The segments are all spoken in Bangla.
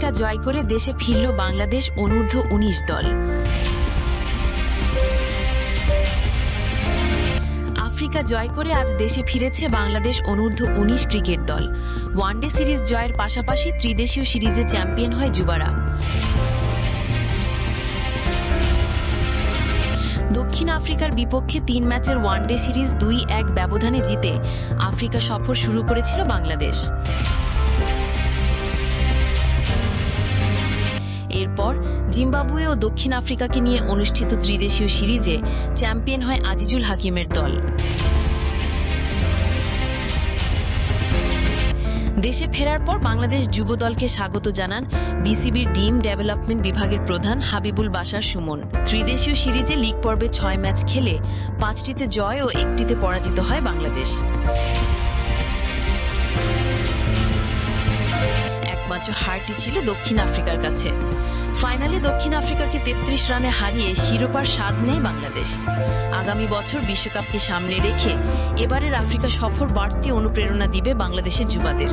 জয় করে দেশে ফিরল বাংলাদেশ অনূর্ধ্ব উনিশ দল। আফ্রিকা জয় করে আজ দেশে ফিরেছে বাংলাদেশ অনূর্ধ্ব উনিশ ক্রিকেট দল। ওয়ানডে সিরিজ জয়ের পাশাপাশি ত্রিদেশীয় সিরিজে চ্যাম্পিয়ন হয় যুবারা। দক্ষিণ আফ্রিকার বিপক্ষে তিন ম্যাচের ওয়ানডে সিরিজ দুই এক ব্যবধানে জিতে আফ্রিকা সফর শুরু করেছিল বাংলাদেশ। জিম্বাবুয়ে ও দক্ষিণ আফ্রিকাকে নিয়ে অনুষ্ঠিত ত্রিদেশীয় সিরিজে চ্যাম্পিয়ন হয় আজিজুল হাকিমের দল। দেশে ফেরার পর বাংলাদেশ যুব দলকে স্বাগত জানান বিসিবির ডিম ডেভেলপমেন্ট বিভাগের প্রধান হাবিবুল বাশার সুমন। ত্রিদেশীয় সিরিজে লিগ পর্বে ছয় ম্যাচ খেলে পাঁচটিতে জয় ও একটিতে পরাজিত হয় বাংলাদেশ। একমাত্র হারটি ছিল দক্ষিণ আফ্রিকার কাছে। ফাইনালে দক্ষিণ আফ্রিকাকে তেত্রিশ রানে হারিয়ে শিরোপার স্বাদ নেয় বাংলাদেশ। আগামী বছর বিশ্বকাপকে সামনে রেখে এবারের আফ্রিকা সফর বাড়তি অনুপ্রেরণা দিবে বাংলাদেশের যুবাদের।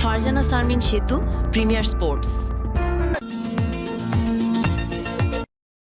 ফারজানা সারমিন সেতু, প্রিমিয়ার স্পোর্টস।